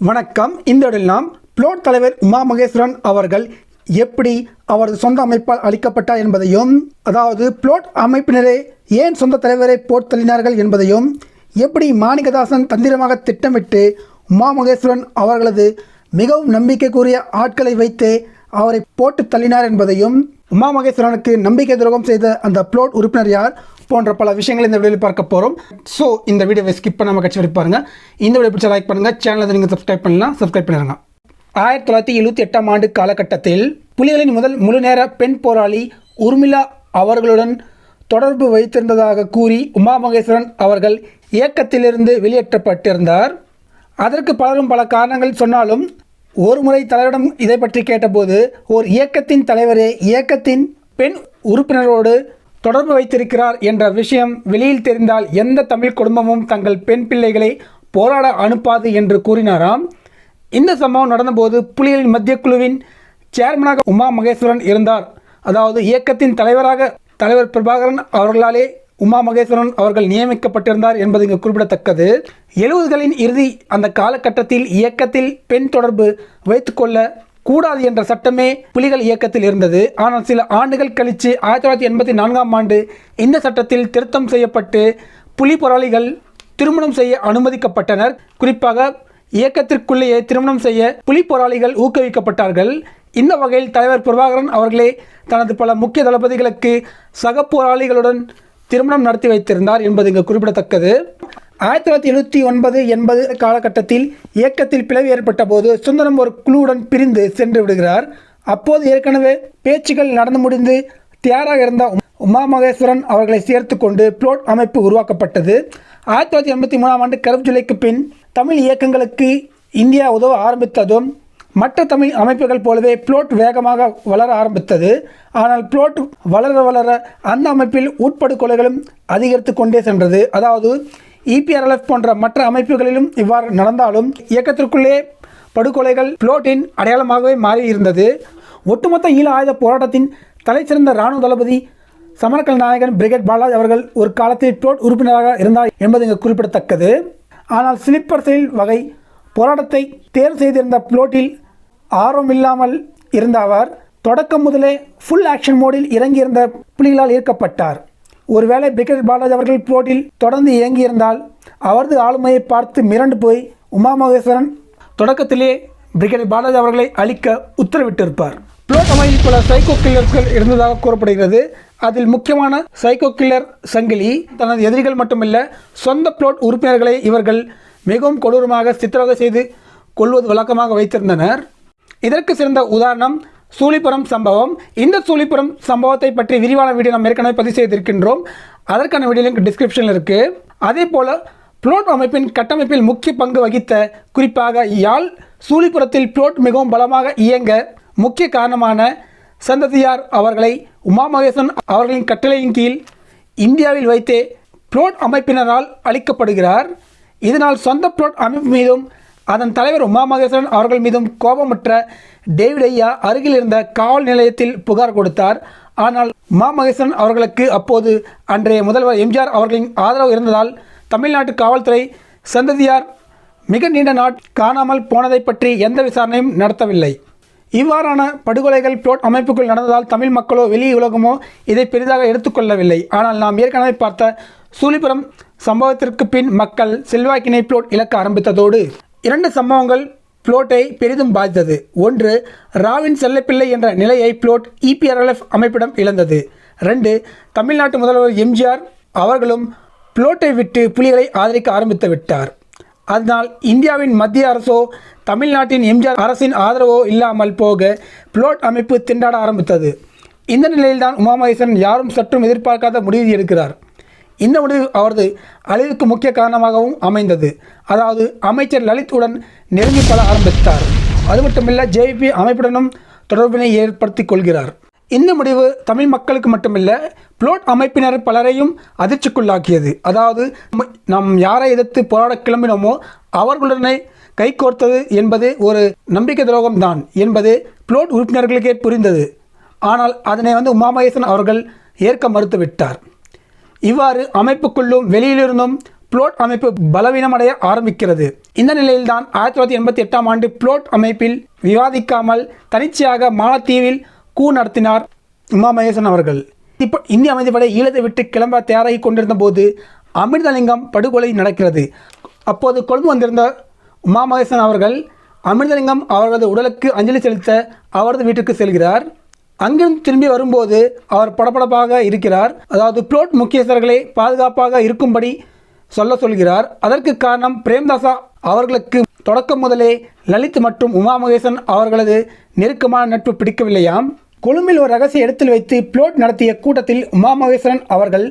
வணக்கம். இந்த நாம் புளோட் தலைவர் உமா மகேஸ்வரன் அவர்கள் எப்படி அவரது சொந்த அமைப்பால் அளிக்கப்பட்டார் என்பதையும் அதாவது புளோட் அமைப்பினரே ஏன் சொந்த தலைவரை போட் தள்ளினார்கள் என்பதையும் எப்படி மாணிகதாசன் தந்திரமாக திட்டமிட்டு உமா மகேஸ்வரன் அவர்களது மிகவும் நம்பிக்கைக்குரிய ஆட்களை வைத்து அவரை போட்டு தள்ளினார் என்பதையும் உமா மகேஸ்வரனுக்கு நம்பிக்கை துரோகம் செய்த அந்த புளோட் உறுப்பினர் யார்? போன்ற பல விஷயங்களை இந்த வீடியோவில் பார்க்க போகிறோம் ஸோ இந்த வீடியோவை ஸ்கிப் பண்ணாமல் கட்சி வரை பாருங்கள் இந்த வீடியோ பிடிச்ச லைக் பண்ணுங்கள் சேனலை நீங்கள் சப்ஸ்கிரைப் பண்ணலாம் சப்ஸ்கிரைப் பண்ணிடுங்க ஆயிரத்தி தொள்ளாயிரத்தி எழுபத்தி எட்டாம் ஆண்டு காலகட்டத்தில் புலிகளின் முதல் முழுநேர பெண் போராளி உர்மிளா அவர்களுடன் தொடர்பு வைத்திருந்ததாக கூறி உமா மகேஸ்வரன் அவர்கள் இயக்கத்திலிருந்து வெளியேற்றப்பட்டிருந்தார். அதற்கு பலரும் பல காரணங்கள் சொன்னாலும் ஒரு முறை தலைவரிடம் இதை பற்றி கேட்டபோது ஓர் இயக்கத்தின் தலைவரே இயக்கத்தின் பெண் உறுப்பினரோடு தொடர்பு வைத்திருக்கிறார் என்ற விஷயம் வெளியில் தெரிந்தால் எந்த தமிழ் குடும்பமும் தங்கள் பெண் பிள்ளைகளை போராட அனுப்பாது என்று கூறினாராம். இந்த சம்பவம் நடந்தபோது புலிகளின் மத்திய குழுவின் சேர்மனாக உமா மகேஸ்வரன் இருந்தார். அதாவது இயக்கத்தின் தலைவராக தலைவர் பிரபாகரன் அவர்களாலே உமா மகேஸ்வரன் அவர்கள் நியமிக்கப்பட்டிருந்தார் என்பது இங்கு குறிப்பிடத்தக்கது. எழுபதுகளின் இறுதி அந்த காலகட்டத்தில் இயக்கத்தில் பெண் தொடர்பு வைத்துக்கொள்ள கூடாது என்ற சட்டமே புலிகள் இயக்கத்தில் இருந்தது. ஆனால் சில ஆண்டுகள் கழித்து ஆயிரத்தி தொள்ளாயிரத்தி எண்பத்தி நான்காம் ஆண்டு இந்த சட்டத்தில் திருத்தம் செய்யப்பட்டு புலி போராளிகள் திருமணம் செய்ய அனுமதிக்கப்பட்டனர். குறிப்பாக இயக்கத்திற்குள்ளேயே திருமணம் செய்ய புலி போராளிகள் ஊக்குவிக்கப்பட்டார்கள். இந்த வகையில் தலைவர் பிரபாகரன் அவர்களே தனது பல முக்கிய தளபதிகளுக்கு சக போராளிகளுடன் திருமணம் நடத்தி வைத்திருந்தார் என்பது இங்கு குறிப்பிடத்தக்கது. ஆயிரத்தி தொள்ளாயிரத்தி எழுபத்தி ஒன்பது எண்பது காலகட்டத்தில் இயக்கத்தில் பிளவு ஏற்பட்ட போது சுந்தரம் ஒரு குழுவுடன் பிரிந்து சென்று விடுகிறார். அப்போது ஏற்கனவே பேச்சுகள் நடந்து முடிந்து தயாராக இருந்த உமா மகேஸ்வரன் அவர்களை சேர்த்து கொண்டு புளோட் அமைப்பு உருவாக்கப்பட்டது. ஆயிரத்தி தொள்ளாயிரத்தி எண்பத்தி மூணாம் ஆண்டு கருப்பு ஜூலைக்கு பின் தமிழ் இயக்கங்களுக்கு இந்தியா உதவ ஆரம்பித்ததும் மற்ற தமிழ் அமைப்புகள் போலவே புளோட் வேகமாக வளர ஆரம்பித்தது. ஆனால் புளோட் வளர வளர அந்த அமைப்பில் உட்படுகொலைகளும் அதிகரித்து கொண்டே சென்றது. அதாவது இபிஆர்எல்எஃப் போன்ற மற்ற அமைப்புகளிலும் இவ்வாறு நடந்தாலும் இயக்கத்திற்குள்ளே படுகொலைகள் புளோட்டின் அடையாளமாகவே மாறி இருந்தது ஒட்டுமொத்த ஈழ ஆயுத போராட்டத்தின் தலைச்சிறந்த இராணுவ தளபதி சமரக்கல் நாயகன் பிரிகேட் பாலாஜ் அவர்கள் ஒரு காலத்தில் புளோட் உறுப்பினராக இருந்தார் என்பது இங்கு குறிப்பிடத்தக்கது. ஆனால் ஸ்லிப்பர் செயல் வகை போராட்டத்தை தேர்வு செய்திருந்த புளோட்டில் ஆர்வம் இல்லாமல் இருந்த அவர் தொடக்கம் முதலே ஃபுல் ஆக்ஷன் மோடில் இறங்கியிருந்த புலிகளால் ஈர்க்கப்பட்டார் ஒருவேளை பிரிகேட் பாலாஜி அவர்கள் புளோட்டில் தொடர்ந்து இயங்கியிருந்தால் அவரது ஆளுமையை பார்த்து மிரண்டு போய் உமா மகேஸ்வரன் தொடக்கத்திலே பிரிகேட் பாலாஜி அவர்களை அழிக்க உத்தரவிட்டிருப்பார். புளோட் அமைப்பில் பல சைக்கோ கில்லர்கள் இருந்ததாக கூறப்படுகிறது. அதில் முக்கியமான சைக்கோ கில்லர் சங்கிலி தனது எதிரிகள் மட்டுமல்ல சொந்த புளோட் உறுப்பினர்களை இவர்கள் மிகவும் கொடூரமாக சித்திரவதை செய்து கொள்வது வழக்கமாக வைத்திருந்தனர். இதற்கு சிறந்த உதாரணம் சூழிப்புறம் சம்பவம். இந்த சூழிப்புறம் சம்பவத்தை பற்றி விரிவான வீடியோ நம் ஏற்கனவே பதிவு செய்திருக்கின்றோம். அதற்கான வீடியோ லிங்க் டிஸ்கிரிப்ஷனில் இருக்குது அதே போல் புளோட் அமைப்பின் கட்டமைப்பில் முக்கிய பங்கு வகித்த குறிப்பாக யாழ் சூழிப்புறத்தில் புளோட் மிகவும் பலமாக இயங்க முக்கிய காரணமான சந்ததியார் அவர்களை உமா மகேசன் அவர்களின் கட்டளையின் கீழ் இந்தியாவில் வைத்தே புளோட் அமைப்பினரால் அளிக்கப்படுகிறார் இதனால் சொந்த புளோட் அமைப்பு மீதும் அதன் தலைவர் உமா மகேஸ்வரன் அவர்கள் மீதும் கோபமுற்ற டேவிட் ஐயா அருகில் இருந்த காவல் நிலையத்தில் புகார் கொடுத்தார். ஆனால் உமா மகேஸ்வரன் அவர்களுக்கு அப்போது அன்றைய முதல்வர் எம்ஜிஆர் அவர்களின் ஆதரவு இருந்ததால் தமிழ்நாட்டு காவல்துறை சந்ததியார் மிக நீண்ட நாட் காணாமல் போனதை பற்றி எந்த விசாரணையும் நடத்தவில்லை. இவ்வாறான படுகொலைகள் புளோட் அமைப்புக்குள் நடந்ததால் தமிழ் மக்களோ வெளி உலகமோ இதை பெரிதாக எடுத்துக்கொள்ளவில்லை. ஆனால் நாம் ஏற்கனவே பார்த்த சூழிபுரம் சம்பவத்திற்கு பின் மக்கள் செல்வாக்கினை புளோட் இழக்க ஆரம்பித்ததோடு இரண்டு சம்பவங்கள் புளோட்டை பெரிதும் பாதித்தது. ஒன்று ராவின் செல்லப்பிள்ளை என்ற நிலையை புளோட் இபிஆர்எல்எஃப் அமைப்பிடம் இழந்தது. ரெண்டு தமிழ்நாட்டு முதல்வர் எம்ஜிஆர் அவர்களும் புளோட்டை விட்டு புலிகளை ஆதரிக்க ஆரம்பித்து விட்டார். அதனால் இந்தியாவின் மத்திய அரசோ தமிழ்நாட்டின் எம்ஜிஆர் அரசின் ஆதரவோ இல்லாமல் போக புளோட் அமைப்பு திண்டாட ஆரம்பித்தது. இந்த நிலையில்தான் உமாமகேசன் யாரும் சற்றும் எதிர்பார்க்காத முடிவு எடுக்கிறார். இந்த முடிவு அவரது அழிவுக்கு முக்கிய காரணமாகவும் அமைந்தது. அதாவது அமைச்சர் லலித்துடன் நெருங்கி பல ஆரம்பித்தார். அது மட்டுமில்ல ஜேபி அமைப்புடனும் தொடர்பினை ஏற்படுத்தி கொள்கிறார். இந்த முடிவு தமிழ் மக்களுக்கு மட்டுமில்ல புளோட் அமைப்பினர் பலரையும் அதிர்ச்சிக்குள்ளாக்கியது. அதாவது நாம் யாரை எதிர்த்து போராட கிளம்பினோமோ அவர்களுடனே கைகோர்த்தது என்பது ஒரு நம்பிக்கை துரோகம் தான் என்பது புளோட் உறுப்பினர்களுக்கே புரிந்தது. ஆனால் அதனை வந்து உமாமகேசன் அவர்கள் ஏற்க மறுத்துவிட்டார். இவ்வாறு அமைப்புக்குள்ளும் வெளியிலிருந்தும் புளோட் அமைப்பு பலவீனமடைய ஆரம்பிக்கிறது. இந்த நிலையில்தான் ஆயிரத்தி தொள்ளாயிரத்தி எண்பத்தி எட்டாம் ஆண்டு புளோட் அமைப்பில் விவாதிக்காமல் தனிச்சையாக மாலத்தீவில் கூ நடத்தினார் உமா மகேசன் அவர்கள். இப்போ இந்திய அமைதிப்படை ஈழத்தை விட்டு கிளம்ப தயாராகி கொண்டிருந்த போது அமிர்தலிங்கம் படுகொலை நடக்கிறது. அப்போது கொழும்பு வந்திருந்த உமா மகேசன் அவர்கள் அமிர்தலிங்கம் அவரது உடலுக்கு அஞ்சலி செலுத்த அவரது வீட்டுக்கு செல்கிறார். அங்கிருந்து திரும்பி வரும்போது அவர் படபடப்பாக இருக்கிறார். அதாவது புளோட் முக்கியஸ்தர்களை பாதுகாப்பாக இருக்கும்படி சொல்ல சொல்கிறார். அதற்கு காரணம் பிரேம்தாசா அவர்களுக்கு தொடக்கம் முதலே லலித் மற்றும் உமா மகேசன் அவர்களது நெருக்கமான நட்பு பிடிக்கவில்லையாம். கொழும்பில் ஒரு ரகசிய இடத்தில் வைத்து புளோட் நடத்திய கூட்டத்தில் உமா மகேஸ்வரன் அவர்கள்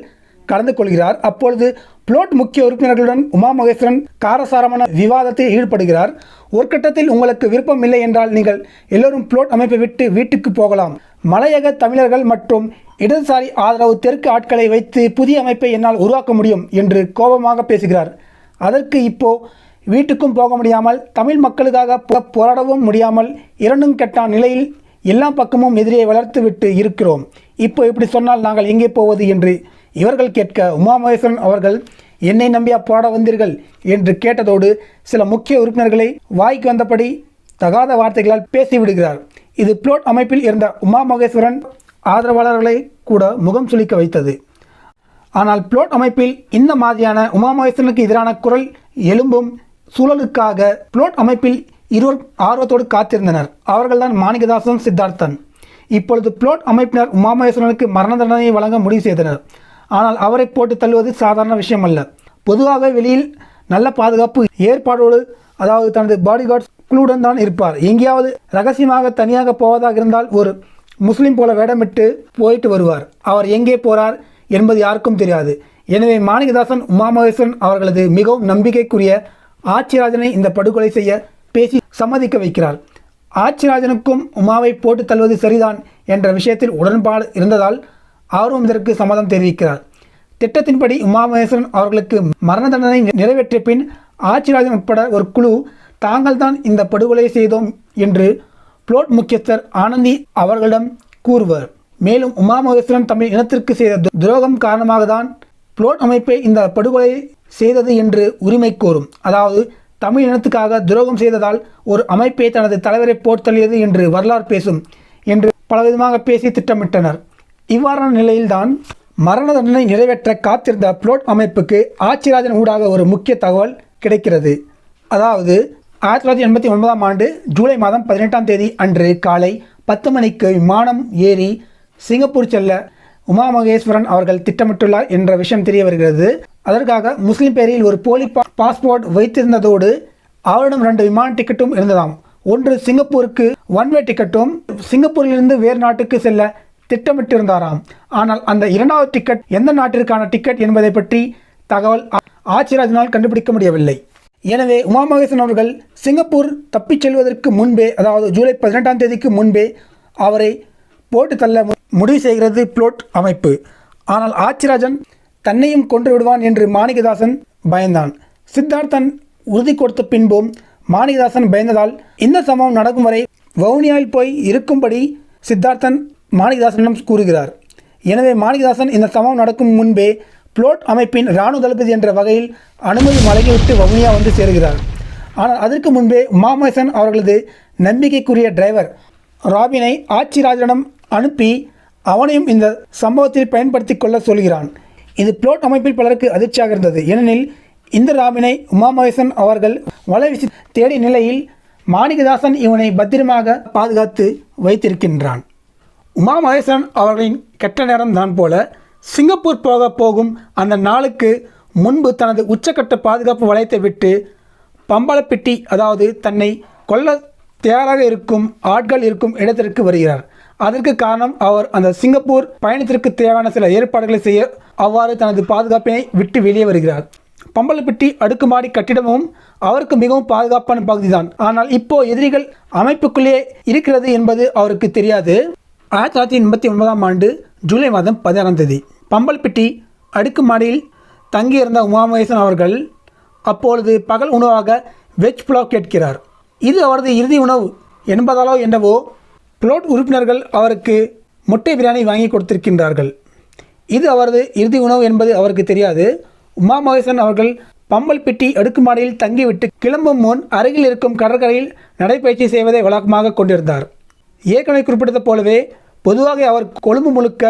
கலந்து கொள்கிறார் அப்பொழுது புளோட் முக்கிய உறுப்பினர்களுடன் உமா மகேஸ்வரன் காரசாரமான விவாதத்தில் ஈடுபடுகிறார். ஒரு கட்டத்தில் உங்களுக்கு விருப்பம் இல்லை என்றால் நீங்கள் எல்லோரும் புளோட் அமைப்பை விட்டு வீட்டுக்கு போகலாம். மலையக தமிழர்கள் மற்றும் இடதுசாரி ஆதரவு தெற்கு ஆட்களை வைத்து புதிய அமைப்பை என்னால் உருவாக்க முடியும் என்று கோபமாக பேசுகிறார். அதற்கு இப்போ வீட்டுக்கும் போக முடியாமல் தமிழ் மக்களுக்காக போராடவும் முடியாமல் இரண்டும் கெட்டான் நிலையில் எல்லா பக்கமும் எதிரியை வளர்த்துவிட்டு இருக்கிறோம். இப்போ இப்படி சொன்னால் நாங்கள் எங்கே போவது என்று இவர்கள் கேட்க உமாமகேஸ்வரன் அவர்கள் என்னை நம்பியா போட வந்தீர்கள்? என்று கேட்டதோடு சில முக்கிய உறுப்பினர்களை வாய்க்கு வந்தபடி தகாத வார்த்தைகளால் பேசிவிடுகிறார். இது புளோட் அமைப்பில் இருந்த உமா மகேஸ்வரன் ஆதரவாளர்களை கூட முகம் சுளிக்க வைத்தது. ஆனால் புளோட் அமைப்பில் இந்த மாதிரியான உமா மகேஸ்வரனுக்கு எதிரான குரல் எலும்பும் சூழலுக்காக புளோட் அமைப்பில் இருவர் ஆர்வத்தோடு காத்திருந்தனர். அவர்கள்தான் மாணிகதாசன் சித்தார்த்தன். இப்பொழுது புளோட் அமைப்பினர் உமா மகேஸ்வரனுக்கு மரண தண்டனை வழங்க முடிவு செய்தனர். ஆனால் அவரை போட்டு தள்ளுவது சாதாரண விஷயம் அல்ல பொதுவாக வெளியில் நல்ல பாதுகாப்பு ஏற்பாடோடு அதாவது தனது பாடிகார்ட்ஸ் குழுவுடன் தான் இருப்பார். எங்கேயாவது ரகசியமாக தனியாக போவதாக இருந்தால் ஒரு முஸ்லீம் போல வேடமிட்டு போயிட்டு வருவார். அவர் எங்கே போறார் என்பது யாருக்கும் தெரியாது. எனவே மாணிகதாசன் உமா மகேசன் அவர்களது மிகவும் நம்பிக்கைக்குரிய ஆட்சிராஜனை இந்த படுகொலை செய்ய பேசி சம்மதிக்க வைக்கிறார். ஆட்சிராஜனுக்கும் உமாவை போட்டு தள்ளுவது சரிதான் என்ற விஷயத்தில் உடன்பாடு இருந்ததால் அவரும் இதற்கு சம்மதம் தெரிவிக்கிறார். திட்டத்தின்படி உமாமகேஸ்வரன் அவர்களுக்கு மரண தண்டனை நிறைவேற்றிய பின் ஆட்சிராஜன் உட்பட ஒரு குழு தாங்கள் தான் இந்த படுகொலை செய்தோம் என்று புளோட் முக்கியஸ்தர் ஆனந்தி அவர்களிடம் கூறுவர். மேலும் உமாமகேஸ்வரன் தமிழ் இனத்திற்கு செய்த துரோகம் காரணமாக தான் புளோட் அமைப்பை இந்த படுகொலை செய்தது என்று உரிமை கோரும். அதாவது தமிழ் இனத்துக்காக துரோகம் செய்ததால் ஒரு அமைப்பை தனது தலைவரை போர்த்தள்ளியது என்று வரலாறு பேசும் என்று பலவிதமாக பேசி திட்டமிட்டனர். இவ்வாறான நிலையில்தான் மரண தண்டனை நிறைவேற்ற காத்திருந்த புளோட் அமைப்புக்கு ஆட்சிராஜன் ஊடாக ஒரு முக்கிய தகவல் கிடைக்கிறது. அதாவது ஆயிரத்தி தொள்ளாயிரத்தி எண்பத்தி ஒன்பதாம் ஆண்டு ஜூலை மாதம் பதினெட்டாம் தேதி அன்று காலை பத்து மணிக்கு விமானம் ஏறி சிங்கப்பூர் செல்ல உமா மகேஸ்வரன் அவர்கள் திட்டமிட்டுள்ளார் என்ற விஷயம் தெரிய வருகிறது. அதற்காக முஸ்லீம் பேரில் ஒரு போலி பாஸ்போர்ட் வைத்திருந்ததோடு அவரிடம் ரெண்டு விமான டிக்கெட்டும் இருந்ததாம். ஒன்று சிங்கப்பூருக்கு ஒன் வே டிக்கெட்டும் சிங்கப்பூரிலிருந்து வேறு நாட்டுக்கு செல்ல திட்டமிட்டிருந்தாராம். ஆனால் அந்த இரண்டாவது டிக்கெட் எந்த நாட்டிற்கான டிக்கெட் என்பதை பற்றி தகவல் ஆ- ஆட்சிராஜனால் கண்டுபிடிக்க முடியவில்லை. எனவே உமா மகேசன் அவர்கள் சிங்கப்பூர் தப்பிச் செல்வதற்கு முன்பே அதாவது ஜூலை பதினெட்டாம் தேதிக்கு முன்பே அவரை போட்டு தள்ள முடிவு செய்கிறது புளோட் அமைப்பு. ஆனால் ஆட்சிராஜன் தன்னையும் கொன்று விடுவான் என்று மாணிகதாசன் பயந்தான். சித்தார்த்தன் உறுதி கொடுத்த பின்பும் மாணிகதாசன் பயந்ததால் இந்த சம்பவம் நடக்கும் வரை வவுனியாவில் போய் இருக்கும்படி சித்தார்த்தன் மாணிகதாசனிடம் கூறுகிறார். எனவே மாணிகதாசன் இந்த சம்பவம் நடக்கும் முன்பே புளோட் அமைப்பின் இராணுவ தளபதி என்ற வகையில் அனுமதி வழங்கிவிட்டு வவுனியா வந்து சேருகிறார். ஆனால் அதற்கு முன்பே உமாமேசன் அவர்களது நம்பிக்கைக்குரிய டிரைவர் ராபினை ஆட்சிராஜனிடம் அனுப்பி அவனையும் இந்த சம்பவத்தில் பயன்படுத்தி கொள்ள சொல்கிறான். இது புளோட் அமைப்பில் பலருக்கு அதிர்ச்சியாக இருந்தது. ஏனெனில் இந்த ராபினை உமாமகேசன் அவர்கள் வலைவீசி தேடிய நிலையில் மாணிகதாசன் இவனை பத்திரமாக பாதுகாத்து வைத்திருக்கின்றான். உமா மகேசன் அவர்களின் கெட்ட நேரம் தான் போல சிங்கப்பூர் போக போகும் அந்த நாளுக்கு முன்பு தனது உச்சக்கட்ட பாதுகாப்பு வளையத்தை விட்டு பம்பளப்பிட்டி அதாவது தன்னை கொல்ல தயாராக இருக்கும் ஆட்கள் இருக்கும் இடத்திற்கு வருகிறார். அதற்கு காரணம் அவர் அந்த சிங்கப்பூர் பயணத்திற்கு தேவையான சில ஏற்பாடுகளை செய்ய அவ்வாறு தனது பாதுகாப்பினை விட்டு வெளியே வருகிறார். பம்பளப்பிட்டி அடுக்குமாடி கட்டிடமும் அவருக்கு மிகவும் பாதுகாப்பான பகுதிதான். ஆனால் இப்போ எதிரிகள் அமைப்புக்குள்ளே இருக்கிறது என்பது அவருக்கு தெரியாது. ஆயிரத்தி தொள்ளாயிரத்தி எண்பத்தி ஒன்பதாம் ஆண்டு ஜூலை மாதம் பதினாறாம் தேதி பம்பல்பிட்டி அடுக்குமாடியில் தங்கியிருந்த உமாமகேசன் அவர்கள் அப்பொழுது பகல் உணவாக வெஜ் புலாவ் கேட்கிறார். இது அவரது இறுதி உணவு என்பதாலோ என்னவோ புளோட் உறுப்பினர்கள் அவருக்கு முட்டை பிரியாணி வாங்கி கொடுத்திருக்கின்றார்கள். இது அவரது இறுதி உணவு என்பது அவருக்கு தெரியாது. உமா மகேசன் அவர்கள் பம்பல்பிட்டி அடுக்குமாடியில் தங்கிவிட்டு கிளம்பும் முன் அருகில் இருக்கும் கடற்கரையில் நடைபயிற்சி செய்வதை வழக்கமாக கொண்டிருந்தார். ஏற்கனவே குறிப்பிட்டது போலவே பொதுவாக அவர் கொழும்பு முழுக்க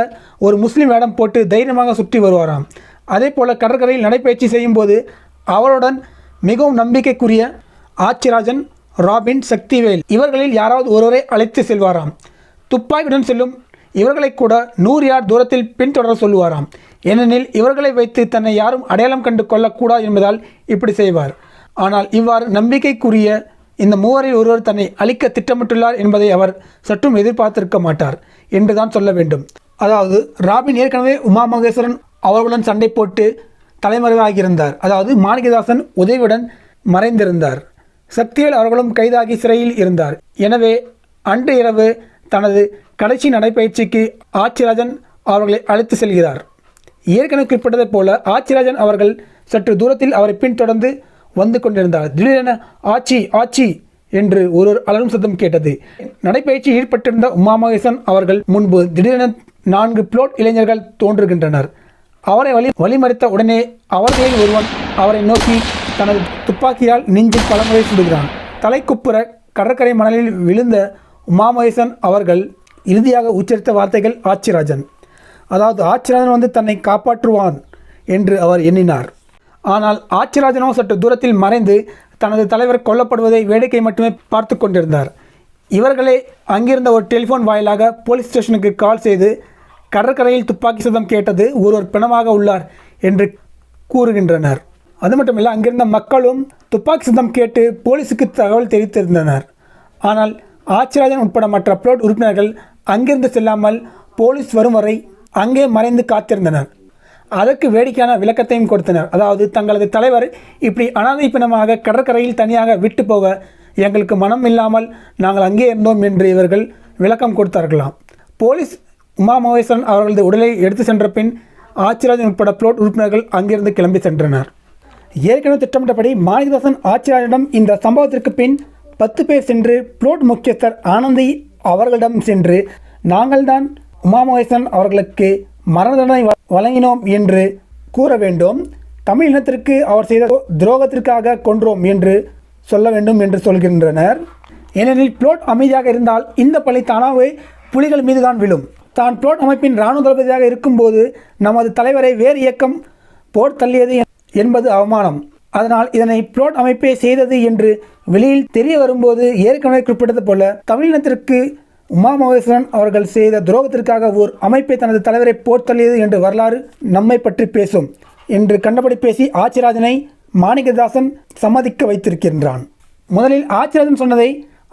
ஒரு முஸ்லீம் வேடம் போட்டு தைரியமாக சுற்றி வருவாராம். அதே போல் கடற்கரையில் நடைபயிற்சி செய்யும்போது அவருடன் மிகவும் நம்பிக்கைக்குரிய ஆச்சிராஜன் ராபின் சக்திவேல் இவர்களில் யாராவது ஒருவரை அழைத்து செல்வாராம். துப்பாக்கியுடன் செல்லும் இவர்களை கூட நூறு யார்ட் தூரத்தில் பின்தொடர சொல்லுவாராம். ஏனெனில் இவர்களை வைத்து தன்னை யாரும் அடையாளம் கண்டு கொள்ளக்கூடாது என்பதால் இப்படி செய்வார். ஆனால் இவ்வாறு நம்பிக்கைக்குரிய இந்த மூவரில் ஒருவர் தன்னை அழிக்க திட்டமிட்டுள்ளார் என்பதை அவர் சற்றும் எதிர்பார்த்திருக்க மாட்டார் என்றுதான் சொல்ல வேண்டும். அதாவது ராபின் ஏற்கனவே உமா மகேஸ்வரன் அவர்களுடன் சண்டை போட்டு தலைமறைவாகியிருந்தார். அதாவது மாணிகதாசன் உதவியுடன் மறைந்திருந்தார். சக்திவேல் அவர்களும் கைதாகி சிறையில் இருந்தார். எனவே அன்று இரவு தனது கடைசி நடைப்பயிற்சிக்கு ஆட்சிராஜன் அவர்களை அழைத்து செல்கிறார். ஏற்கனவே குறிப்பிட்டதைப் போல ஆட்சிராஜன் அவர்கள் சற்று தூரத்தில் அவரை பின்தொடர்ந்து வந்து கொண்டிருந்தார். திடீரென ஆச்சி ஆச்சி என்று ஒரு அலரும் சத்தம் கேட்டது. நடைப்பயிற்சி ஈடுபட்டிருந்த உமாமகேசன் அவர்கள் முன்பு திடீரென நான்கு புளோட் இளைஞர்கள் தோன்றுகின்றனர். அவரை வழி வழிமறித்த உடனே அவர்களில் ஒருவன் அவரை நோக்கி தனது துப்பாக்கியால் நெஞ்சில் பலமுறை சுடுகிறான். தலைக்குப்புற கடற்கரை மணலில் விழுந்த உமாமகேசன் அவர்கள் இறுதியாக உச்சரித்த வார்த்தைகள் ஆச்சிராஜன். அதாவது ஆச்சிராஜன் வந்து தன்னை காப்பாற்றுவான் என்று அவர் எண்ணினார். ஆனால் ஆட்சிராஜனோ சற்று தூரத்தில் மறைந்து தனது தலைவர் கொல்லப்படுவதை வேடிக்கை மட்டுமே பார்த்து கொண்டிருந்தார். இவர்களே அங்கிருந்த ஒரு டெலிஃபோன் வாயிலாக போலீஸ் ஸ்டேஷனுக்கு கால் செய்து கடற்கரையில் துப்பாக்கி சதம் கேட்டது ஒருவர் பிணமாக உள்ளார் என்று கூறுகின்றனர். அது மட்டுமில்லை அங்கிருந்த மக்களும் துப்பாக்கி சத்தம் கேட்டு போலீஸுக்கு தகவல் தெரிவித்திருந்தனர். ஆனால் ஆச்சிராஜன் உட்பட மற்ற புளோட் உறுப்பினர்கள் அங்கிருந்து செல்லாமல் போலீஸ் வரும் வரை அங்கே மறைந்து காத்திருந்தனர். அதற்கு வேடிக்கையான விளக்கத்தையும் கொடுத்தனர். அதாவது தங்களது தலைவர் இப்படி அனாதை பிணமாக கடற்கரையில் தனியாக விட்டு போக எங்களுக்கு மனம் இல்லாமல் நாங்கள் அங்கே இருந்தோம் என்று இவர்கள் விளக்கம் கொடுத்தார்களாம். போலீஸ் உமா மகேஸ்வரன் அவர்களது உடலை எடுத்து சென்ற பின் ஆச்சிராஜன் உட்பட புளோட் உறுப்பினர்கள் அங்கிருந்து கிளம்பி சென்றனர். ஏற்கனவே திட்டமிட்டபடி மாணிகதாசன் ஆச்சிராஜனிடம் இந்த சம்பவத்திற்கு பின் பத்து பேர் சென்று புளோட் முக்கியஸ்தர் ஆனந்தி அவர்களிடம் சென்று நாங்கள்தான் உமா மகேஸ்வரன் அவர்களுக்கு மரண தண்டனை வ- வழங்கினோம் என்று கூற வேண்டும். தமிழ் இனத்திற்கு அவர் செய்த துரோகத்திற்காக கொன்றோம் என்று சொல்ல வேண்டும் என்று சொல்கின்றனர். ஏனெனில் புளோட் அமைதியாக இருந்தால் இந்த பழி தானாகவே புலிகள் மீதுதான் விழும். தான் புளோட் அமைப்பின் இராணுவ தளபதியாக இருக்கும்போது நமது தலைவரை வேறு இயக்கம் போர் தள்ளியது என்பது அவமானம். அதனால் இதனை புளோட் அமைப்பே செய்தது என்று வெளியில் தெரிய வரும்போது ஏற்கனவே குறிப்பிட்டது போல தமிழினத்திற்கு உமா மகேஸ்வரன் அவர்கள் செய்த துரோகத்திற்காக ஓர் அமைப்பை தனது தலைவரை போர்த்தள்ளியது என்று வரலாறு நம்மை பற்றி பேசும் என்று கண்டபடி பேசி ஆச்சிராஜனை மாணிகதாசன் சம்மதிக்க வைத்திருக்கின்றான். முதலில் ஆச்சிராஜன் சொன்னதை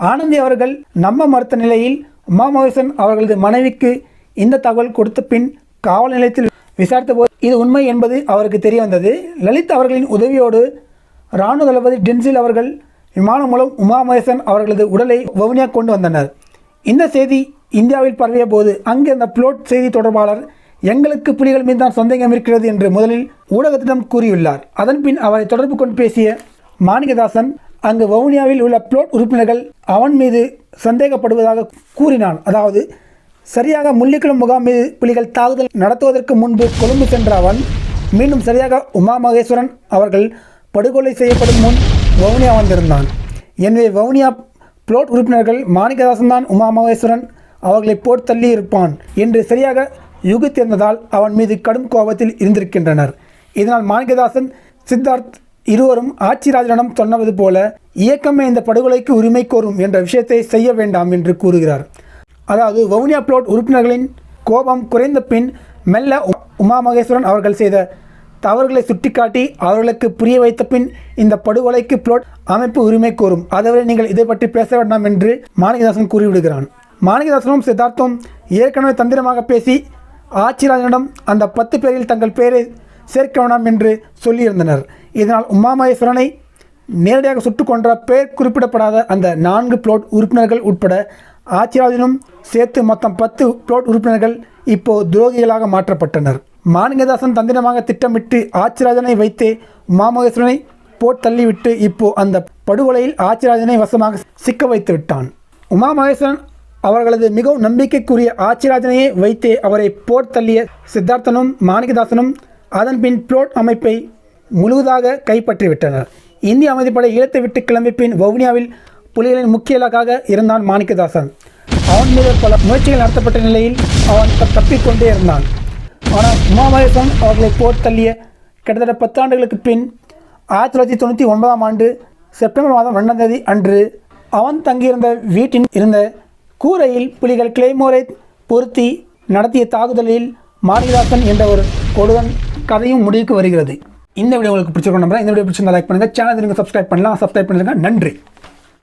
ஆனந்தி அவர்கள் நம்ப மறுத்த நிலையில் உமா மகேசன் அவர்களது மனைவிக்கு இந்த தகவல் கொடுத்த பின் காவல் நிலையத்தில் விசாரித்த போது இது உண்மை என்பது அவருக்கு தெரிய வந்தது. லலித் அவர்களின் உதவியோடு இராணுவ தளபதி டென்சில் அவர்கள் விமானம் மூலம் உமா மகேசன் அவர்களது உடலை வவுனியா கொண்டு வந்தனர். இந்த செய்தி இந்தியாவில் பரவிய போது அங்கு அந்த புளோட் செய்தி தொடர்பாளர் எங்களுக்கு புலிகள் மீது தான் சந்தேகம் இருக்கிறது என்று முதலில் ஊடகத்திடம் கூறியுள்ளார். அதன்பின் அவரை தொடர்பு கொண்டு பேசிய மாணிகதாசன் அங்கு வவுனியாவில் உள்ள புளோட் உறுப்பினர்கள் அவன் மீது சந்தேகப்படுவதாக கூறினான். அதாவது சரியாக முள்ளிக்குளம் முகாம் மீது புலிகள் தாக்குதல் நடத்துவதற்கு முன்பு கொழும்பு சென்ற அவன் மீண்டும் சரியாக உமா மகேஸ்வரன் அவர்கள் படுகொலை செய்யப்படும் முன் வவுனியா வந்திருந்தான். எனவே வவுனியா புளோட் உறுப்பினர்கள் மாணிக்கதாசன் தான் உமா மகேஸ்வரன் அவர்களை போட் தள்ளி இருப்பான் என்று சரியாக யூகித்திருந்ததால் அவன் மீது கடும் கோபத்தில் இருந்திருக்கின்றனர். இதனால் மாணிக்கதாசன் சித்தார்த் இருவரும் ஆட்சிராஜனிடம் சொன்னது போல இயக்கமே இந்த படுகொலைக்கு உரிமை கோரும் என்ற விஷயத்தை செய்ய வேண்டாம் என்று கூறுகிறார். அதாவது வவுனியா புளோட் உறுப்பினர்களின் கோபம் குறைந்த பின் மெல்ல உ- உமா மகேஸ்வரன் அவர்கள் செய்த தவறுகளை சுட்டிக்காட்டி அவர்களுக்கு புரிய வைத்த பின் இந்த படுகொலைக்கு புளோட் அமைப்பு உரிமை கோரும். அதுவரை நீங்கள் இதை பற்றி பேச வேண்டாம் என்று மாணிகதாசன் கூறிவிடுகிறான். மாணிகதாசனும் சித்தார்த்தும் ஏற்கனவே தந்திரமாக பேசி ஆட்சிராஜனிடம் அந்த பத்து பேரில் தங்கள் பெயரை சேர்க்க வேண்டாம் என்று சொல்லியிருந்தனர். இதனால் உமாமகேஸ்வரனை நேரடியாக சுட்டுக்கொன்ற பெயர் குறிப்பிடப்படாத அந்த நான்கு புளோட் உறுப்பினர்கள் உட்பட ஆட்சிராஜனும் சேர்த்து மொத்தம் பத்து புளோட் உறுப்பினர்கள் இப்போது துரோகிகளாக மாற்றப்பட்டனர். மாணிகதாசன் தந்திரமாக திட்டமிட்டு ஆச்சிராஜனை வைத்தே உமாமகேஸ்வரனை போட் தள்ளிவிட்டு இப்போ அந்த படுகொலையில் ஆச்சிராஜனை வசமாக சிக்க வைத்து விட்டான். உமாமகேஸ்வரன் அவர்களது மிகவும் நம்பிக்கைக்குரிய ஆச்சிராஜனையே வைத்தே அவரை போட் தள்ளிய சித்தார்த்தனும் மாணிகதாசனும் அதன் பின் புளோட் அமைப்பை முழுவதாக கைப்பற்றிவிட்டனர் இந்திய அமைதிப்படை ஈழத்தை விட்டு கிளம்பி பின் வவுனியாவில் புலிகளின் முக்கிய இலக்காக இருந்தான் மாணிக்கதாசன். அவன் மீது பல முயற்சிகள் நடத்தப்பட்ட நிலையில் அவன் தப்பிக்கொண்டே இருந்தான். ஆனால் உமாமகேசன் அவர்களை போர் தள்ளிய கிட்டத்தட்ட பத்தாண்டுகளுக்கு பின் ஆயிரத்தி தொள்ளாயிரத்தி தொண்ணூற்றி ஒன்பதாம் ஆண்டு செப்டம்பர் மாதம் ரெண்டாம் தேதி அன்று அவன் தங்கியிருந்த வீட்டின் இருந்த கூரையில் புலிகள் கிளைமோரை பொருத்தி நடத்திய தாக்குதலில் மாரிதாசன் என்ற ஒரு கொடுவன் கதையும் முடிவுக்கு வருகிறது. இந்த வீடியோ உங்களுக்கு பிடிச்சிருக்கோம் நம்புறேன். இந்த வீடியோ பிடிச்சிருந்தா லைக் பண்ணுங்கள் சேனல் நீங்கள் சப்ஸ்கிரைப் பண்ணலாம். சப்ஸ்கிரைப் பண்ணிருங்க. நன்றி.